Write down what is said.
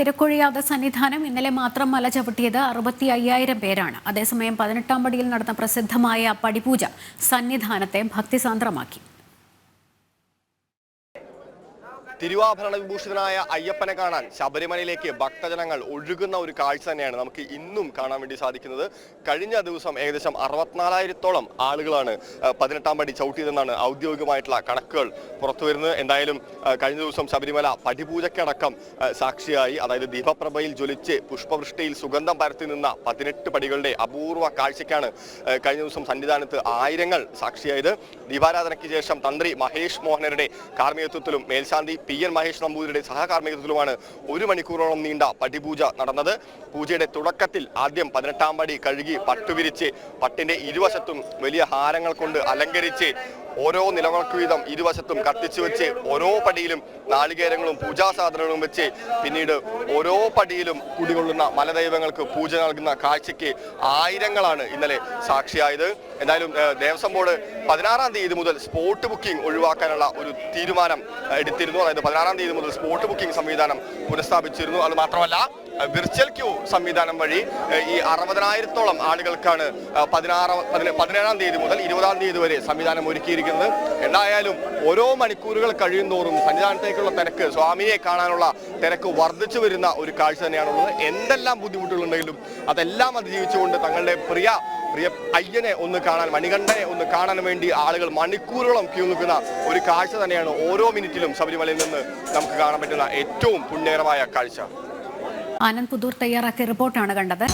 തിരക്കൊഴിയാതെ സന്നിധാനം ഇന്നലെ മാത്രം മല ചവിട്ടിയത് അറുപത്തി അയ്യായിരം പേരാണ്. അതേസമയം പതിനെട്ടാം പടിയിൽ നടന്ന പ്രസിദ്ധമായ പടിപൂജ സന്നിധാനത്തെ ഭക്തിസാന്ദ്രമാക്കി. തിരുവാഭരണ വിഭൂഷിതനായ അയ്യപ്പനെ കാണാൻ ശബരിമലയിലേക്ക് ഭക്തജനങ്ങൾ ഒഴുകുന്ന ഒരു കാഴ്ച തന്നെയാണ് നമുക്ക് ഇന്നും കാണാൻ വേണ്ടി സാധിക്കുന്നത്. കഴിഞ്ഞ ദിവസം ഏകദേശം അറുപത്തിനാലായിരത്തോളം ആളുകളാണ് പതിനെട്ടാം പടി ചവിട്ടിയതെന്നാണ് ഔദ്യോഗികമായിട്ടുള്ള കണക്കുകൾ പുറത്തു വരുന്നത് എന്തായാലും കഴിഞ്ഞ ദിവസം ശബരിമല പടിപൂജയ്ക്കടക്കം സാക്ഷിയായി അതായത് ദീപപ്രഭയിൽ ജ്വലിച്ച് പുഷ്പവൃഷ്ടിയിൽ സുഗന്ധം പരത്തി നിന്ന പതിനെട്ട് പടികളുടെ അപൂർവ കാഴ്ചയ്ക്കാണ് കഴിഞ്ഞ ദിവസം സന്നിധാനത്ത് ആയിരങ്ങൾ സാക്ഷിയായത്. ദീപാരാധനയ്ക്ക് ശേഷം തന്ത്രി മഹേഷ് മോഹനരുടെ കാർമ്മികത്വത്തിലും മേൽശാന്തി പി എൻ മഹേഷ് നമ്പൂതിരിയുടെ സഹകാർമ്മികത്വത്തിലുമാണ് ഒരു മണിക്കൂറോളം നീണ്ട പടിപൂജ നടന്നത്. പൂജയുടെ തുടക്കത്തിൽ ആദ്യം പതിനെട്ടാം പടി കഴുകി പട്ടുവിരിച്ച് പട്ടിന്റെ ഇരുവശത്തും വലിയ ഹാരങ്ങൾ കൊണ്ട് അലങ്കരിച്ച് ഓരോ നിലവിളക്ക് വീതം ഇരുവശത്തും കത്തിച്ചു വെച്ച് ഓരോ പടിയിലും നാളികേരങ്ങളും പൂജാസാധനങ്ങളും വെച്ച് പിന്നീട് ഓരോ പടിയിലും കുടികൊള്ളുന്ന മലദൈവങ്ങൾക്ക് പൂജ നൽകുന്ന കാഴ്ചയ്ക്ക് ആയിരങ്ങളാണ് ഇന്നലെ സാക്ഷിയായത്. എന്തായാലും ദേവസ്വം ബോർഡ് പതിനാറാം തീയതി മുതൽ സ്പോട്ട് ബുക്കിംഗ് ഒഴിവാക്കാനുള്ള ഒരു തീരുമാനം എടുത്തിരുന്നു. അതായത് പതിനാറാം തീയതി മുതൽ സ്പോട്ട് ബുക്കിംഗ് സംവിധാനം പുനഃസ്ഥാപിച്ചിരുന്നു. അത് മാത്രമല്ല വിർച്വൽ ക്യൂ സംവിധാനം വഴി ഈ അറുപതിനായിരത്തോളം ആളുകൾക്കാണ് പതിനാറാം പതിന- പതിനേഴാം തീയതി മുതൽ ഇരുപതാം തീയതി വരെ സംവിധാനം ഒരുക്കിയിരിക്കുന്നത്. എന്തായാലും ഓരോ മണിക്കൂറുകൾ കഴിയുന്തോറും സന്നിധാനത്തേക്കുള്ള തിരക്ക് സ്വാമിയെ കാണാനുള്ള തിരക്ക് വർദ്ധിച്ചു വരുന്ന ഒരു കാഴ്ച തന്നെയാണുള്ളത്. എന്തെല്ലാം ബുദ്ധിമുട്ടുകളുണ്ടെങ്കിലും അതെല്ലാം അതിജീവിച്ചുകൊണ്ട് തങ്ങളുടെ പ്രിയ പ്രിയ അയ്യനെ ഒന്ന് കാണാൻ മണികണ്ഠനെ ഒന്ന് കാണാൻ വേണ്ടി ആളുകൾ മണിക്കൂറുകളും ക്യൂ നിൽക്കുന്ന ഒരു കാഴ്ച തന്നെയാണ് ഓരോ മിനിറ്റിലും ശബരിമലയിൽ നിന്ന് നമുക്ക് കാണാൻ പറ്റുന്ന ഏറ്റവും പുണ്യകരമായ കാഴ്ച. ആനന്ദ് പുതൂർ തയ്യാറാക്കിയ റിപ്പോർട്ടാണ് കണ്ടത്.